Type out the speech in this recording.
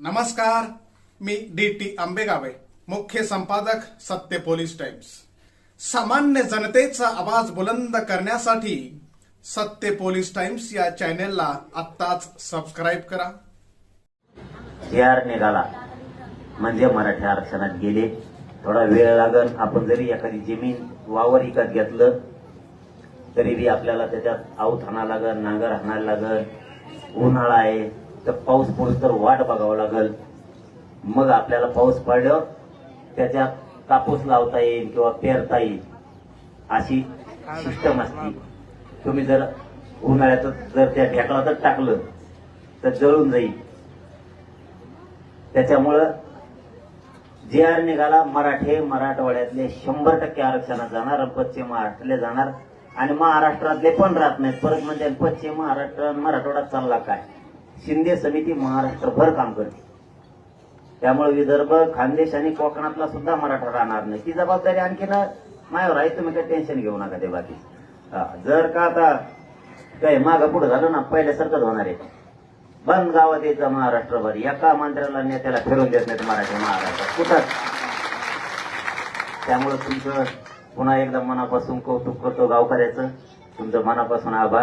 नमस्कार मी D T आंबेगावे मुख्य संपादक सत्य पोलीस टाइम्स. सामान्य जनतेचा आवाज बुलंद करण्यासाठी सत्य पोलीस टाइम्स या चॅनेलला आत्ताच सबस्क्राईब करा. जे आर निघाला. म्हणजे मराठी आरक्षणात गेले. थोडा वेळ लागल आपण जरी एखादी जमीन वावर विकत घेतलं तरी बी आपल्याला त्याच्यात आऊत हाणा लागल नांगर हाणायला लागल उन्हाळा आहे. तर पाऊस पडूस तर वाट बघावं लागल. मग आपल्याला पाऊस पडल्यावर त्याच्या कापूस लावता येईल किंवा पेरता येईल अशी सिस्टम असते. तुम्ही जर उन्हाळ्यात जर त्या ढेकळातच टाकलं तर जळून जाईल. त्याच्यामुळं जे आर निघाला मराठे मराठवाड्यातले शंभर टक्के आरक्षणात जाणार पश्चिम महाराष्ट्रातले जाणार. आणि महाराष्ट्रातले पण राहत नाहीत. परत म्हणजे पश्चिम महाराष्ट्र मराठवाडा मराठवाड्यात चालला काय? शिंदे समिती महाराष्ट्रभर काम करते. त्यामुळे विदर्भ खानदेश आणि कोकणातला सुद्धा मराठा राहणार नाही. ती जबाबदारी आणखीन मायावर आहे. तुम्ही काही टेन्शन घेऊ नका ते बाकी. जर का आता काय मागं पुढे झालं ना पहिल्यासारखंच होणार आहे. बंद गावात यायचं महाराष्ट्रभर. एका मंत्र्याला नेत्याला फिरून देत नाहीत मराठी महाराष्ट्रात कुठंच त्यामुळे तुमचं पुन्हा एकदा मनापासून कौतुक करतो गावकऱ्याचं. तुमचं मनापासून आभार.